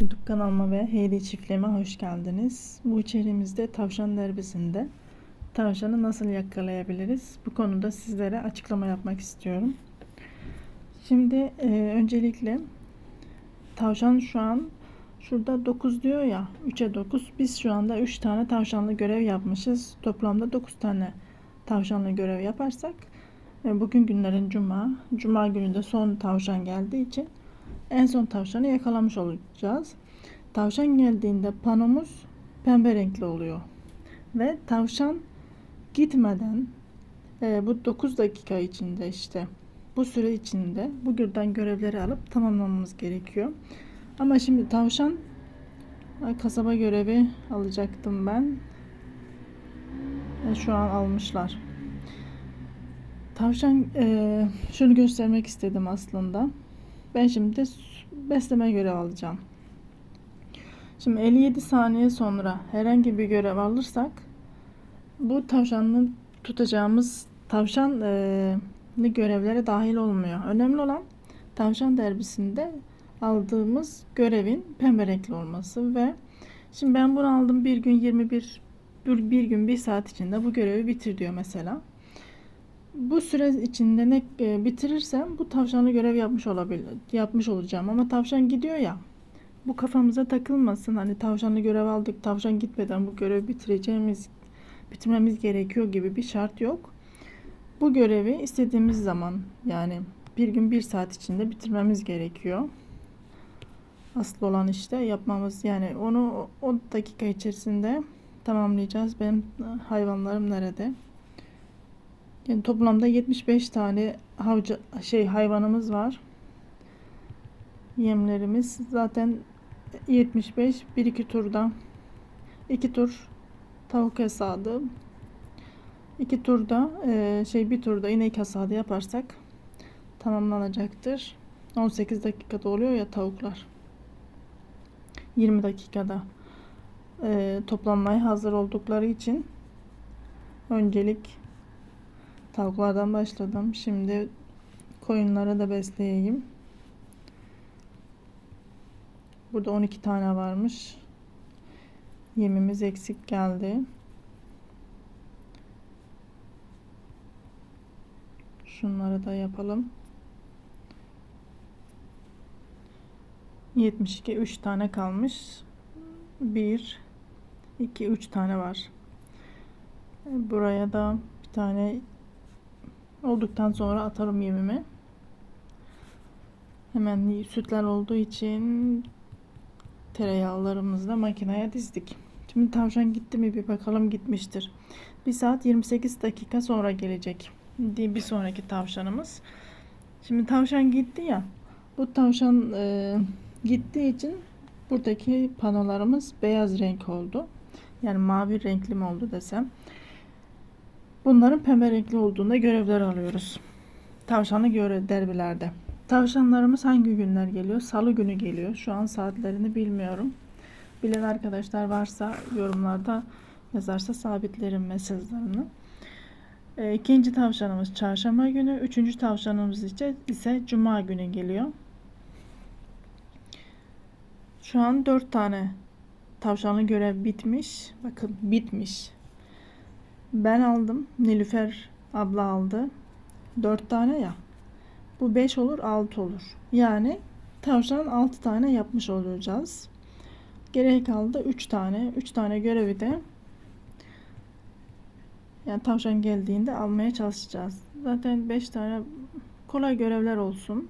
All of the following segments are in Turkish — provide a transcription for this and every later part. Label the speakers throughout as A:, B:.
A: YouTube kanalıma ve Heyri çiftliğime hoş geldiniz. Bu içeriğimizde tavşan derbisinde tavşanı nasıl yakalayabiliriz? Bu konuda sizlere açıklama yapmak istiyorum. Şimdi e, öncelikle tavşan şu an şurada 9 diyor ya 3'e 9 biz şu anda 3 tane tavşanlı görev yapmışız. Toplamda 9 tane tavşanlı görev yaparsak e, bugün günlerin cuma. Cuma günü de son tavşan geldiği için en son tavşanı yakalamış olacağız. Tavşan geldiğinde panomuz pembe renkli oluyor. Ve tavşan gitmeden e, bu 9 dakika içinde işte bu süre içinde bu gürden görevleri alıp tamamlamamız gerekiyor. Ama şimdi tavşan kasaba görevi alacaktım ben. E, şu an almışlar. Tavşan e, şunu göstermek istedim aslında. Ben şimdi besleme görev alacağım. Şimdi 57 saniye sonra herhangi bir görev alırsak bu tavşanın tutacağımız tavşan e, görevlere dahil olmuyor. Önemli olan tavşan derbisinde aldığımız görevin pembe renkli olması ve şimdi ben bunu aldım bir gün 21 bir, bir gün bir saat içinde bu görevi bitir diyor mesela. Bu süre içinde ne e, bitirirsem bu tavşanlı görev yapmış olabilir yapmış olacağım ama tavşan gidiyor ya bu kafamıza takılmasın hani tavşanlı görev aldık tavşan gitmeden bu görevi bitireceğimiz bitirmemiz gerekiyor gibi bir şart yok. Bu görevi istediğimiz zaman yani bir gün bir saat içinde bitirmemiz gerekiyor. Asıl olan işte yapmamız yani onu o dakika içerisinde tamamlayacağız. Benim hayvanlarım nerede? Yani toplamda 75 tane havcı şey hayvanımız var. Yemlerimiz zaten 75 bir iki turda iki tur tavuk hasadı iki turda e, şey bir turda inek hasadı yaparsak tamamlanacaktır. 18 dakikada oluyor ya tavuklar. 20 dakikada e, toplanmaya hazır oldukları için öncelik Tavuklardan başladım. Şimdi koyunları da besleyeyim. Burada 12 tane varmış. Yemimiz eksik geldi. Şunları da yapalım. 72 3 tane kalmış. 1 2 3 tane var. Buraya da bir tane Olduktan sonra atarım yemimi. Hemen sütler olduğu için tereyağlarımızı da makineye dizdik. Şimdi tavşan gitti mi bir bakalım gitmiştir. 1 saat 28 dakika sonra gelecek. Bir sonraki tavşanımız. Şimdi tavşan gitti ya. Bu tavşan e, gittiği için buradaki panolarımız beyaz renk oldu. Yani mavi renkli mi oldu desem. Bunların pembe renkli olduğunda görevler alıyoruz. Tavşanlı görev derbilerde. Tavşanlarımız hangi günler geliyor? Salı günü geliyor. Şu an saatlerini bilmiyorum. Bilen arkadaşlar varsa yorumlarda yazarsa sabitlerim mesajlarını. E, ikinci tavşanımız çarşamba günü. Üçüncü tavşanımız ise, ise cuma günü geliyor. Şu an dört tane tavşanlı görev bitmiş. Bakın bitmiş. Ben aldım. Nilüfer abla aldı. 4 tane ya. Bu 5 olur 6 olur. Yani tavşan 6 tane yapmış olacağız. Geriye kaldı 3 tane. 3 tane görevi de yani tavşan geldiğinde almaya çalışacağız. Zaten 5 tane kolay görevler olsun.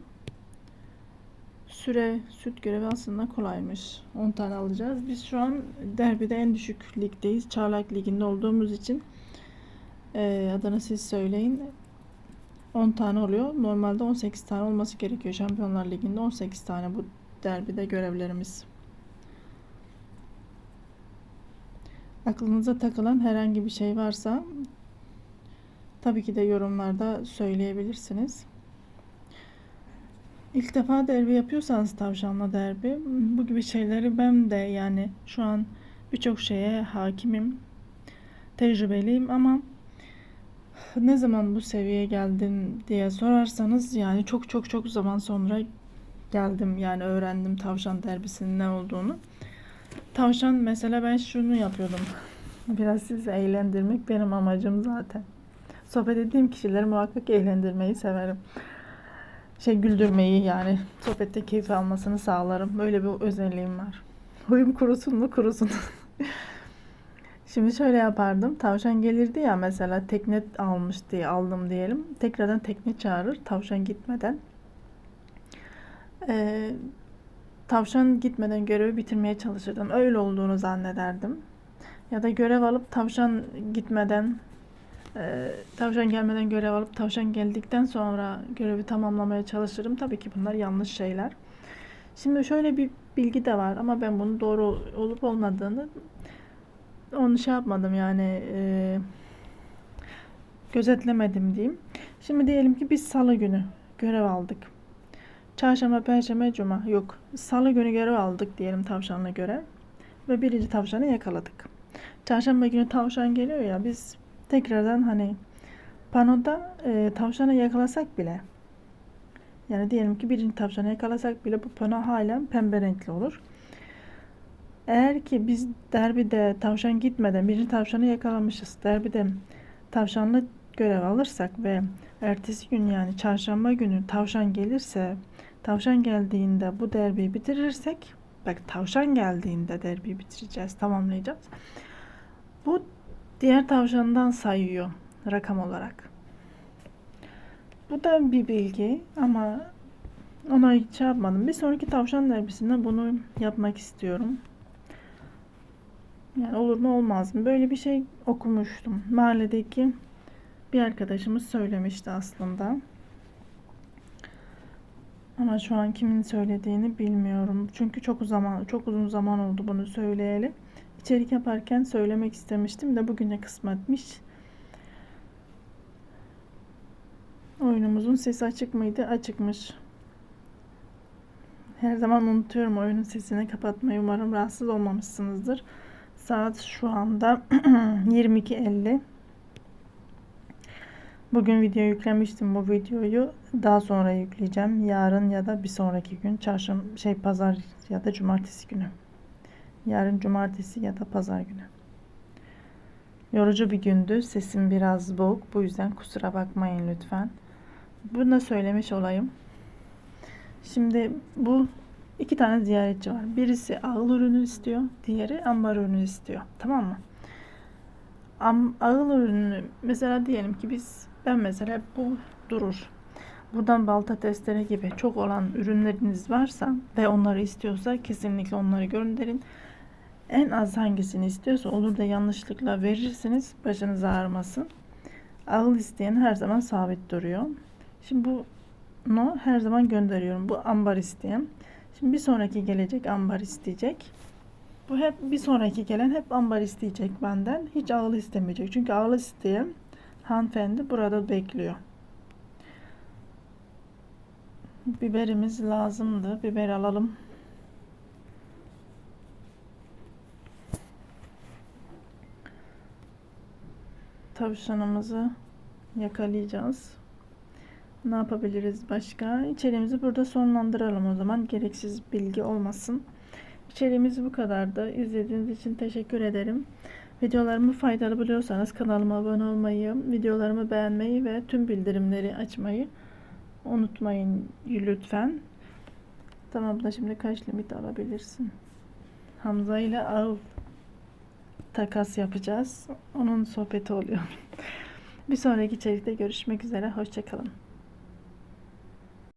A: Süre süt görevi aslında kolaymış. 10 tane alacağız. Biz şu an derbide en düşük ligdeyiz. Çarlak liginde olduğumuz için e, adını siz söyleyin. 10 tane oluyor. Normalde 18 tane olması gerekiyor. Şampiyonlar Ligi'nde 18 tane bu derbide görevlerimiz. Aklınıza takılan herhangi bir şey varsa tabii ki de yorumlarda söyleyebilirsiniz. İlk defa derbi yapıyorsanız tavşanla derbi bu gibi şeyleri ben de yani şu an birçok şeye hakimim, tecrübeliyim ama ne zaman bu seviyeye geldin diye sorarsanız yani çok çok çok zaman sonra geldim yani öğrendim tavşan derbisinin ne olduğunu. Tavşan mesela ben şunu yapıyordum. Biraz sizi eğlendirmek benim amacım zaten. Sohbet ettiğim kişileri muhakkak eğlendirmeyi severim. Şey güldürmeyi yani sohbette keyif almasını sağlarım. Böyle bir özelliğim var. Huyum kurusun mu kurusun. Şimdi şöyle yapardım. Tavşan gelirdi ya mesela tekne almış diye aldım diyelim. Tekrardan tekne çağırır tavşan gitmeden. Ee, tavşan gitmeden görevi bitirmeye çalışırdım. Öyle olduğunu zannederdim. Ya da görev alıp tavşan gitmeden e, tavşan gelmeden görev alıp tavşan geldikten sonra görevi tamamlamaya çalışırım. Tabii ki bunlar yanlış şeyler. Şimdi şöyle bir bilgi de var ama ben bunun doğru olup olmadığını onu şey yapmadım yani e, gözetlemedim diyeyim. Şimdi diyelim ki biz salı günü görev aldık. Çarşamba, perşembe, cuma yok. Salı günü görev aldık diyelim tavşanla göre. Ve birinci tavşanı yakaladık. Çarşamba günü tavşan geliyor ya biz tekrardan hani panoda e, tavşanı yakalasak bile yani diyelim ki birinci tavşanı yakalasak bile bu pano hala pembe renkli olur. Eğer ki biz derbide tavşan gitmeden birinci tavşanı yakalamışız. Derbide tavşanlı görev alırsak ve ertesi gün yani çarşamba günü tavşan gelirse tavşan geldiğinde bu derbiyi bitirirsek bak tavşan geldiğinde derbiyi bitireceğiz tamamlayacağız. Bu diğer tavşandan sayıyor rakam olarak. Bu da bir bilgi ama ona hiç şey yapmadım. Bir sonraki tavşan derbisinde bunu yapmak istiyorum. Yani olur mu olmaz mı? Böyle bir şey okumuştum. Mahalledeki bir arkadaşımız söylemişti aslında. Ama şu an kimin söylediğini bilmiyorum. Çünkü çok zaman çok uzun zaman oldu bunu söyleyeli. İçerik yaparken söylemek istemiştim de bugüne kısmetmiş. Oyunumuzun sesi açık mıydı? Açıkmış. Her zaman unutuyorum oyunun sesini kapatmayı. Umarım rahatsız olmamışsınızdır. Saat şu anda 22.50. Bugün video yüklemiştim bu videoyu. Daha sonra yükleyeceğim. Yarın ya da bir sonraki gün. Çarşamba şey pazar ya da cumartesi günü. Yarın cumartesi ya da pazar günü. Yorucu bir gündü. Sesim biraz boğuk. Bu yüzden kusura bakmayın lütfen. Bunu da söylemiş olayım. Şimdi bu iki tane ziyaretçi var. Birisi ağıl ürünü istiyor. Diğeri ambar ürünü istiyor. Tamam mı? Am, ağıl ürünü mesela diyelim ki biz ben mesela bu durur. Buradan balta testere gibi çok olan ürünleriniz varsa ve onları istiyorsa kesinlikle onları gönderin. En az hangisini istiyorsa olur da yanlışlıkla verirsiniz başınız ağrımasın. Ağıl isteyen her zaman sabit duruyor. Şimdi bu no her zaman gönderiyorum. Bu ambar isteyen. Şimdi bir sonraki gelecek ambar isteyecek. Bu hep bir sonraki gelen hep ambar isteyecek benden. Hiç ağıl istemeyecek. Çünkü ağıl isteyen hanımefendi burada bekliyor. Biberimiz lazımdı. Biber alalım. Tavşanımızı yakalayacağız. Ne yapabiliriz başka? İçeriğimizi burada sonlandıralım o zaman. Gereksiz bilgi olmasın. İçeriğimiz bu kadardı. İzlediğiniz için teşekkür ederim. Videolarımı faydalı buluyorsanız kanalıma abone olmayı, videolarımı beğenmeyi ve tüm bildirimleri açmayı unutmayın lütfen. Tamam da şimdi kaç limit alabilirsin? Hamza ile Ağıl takas yapacağız. Onun sohbeti oluyor. Bir sonraki içerikte görüşmek üzere. Hoşçakalın.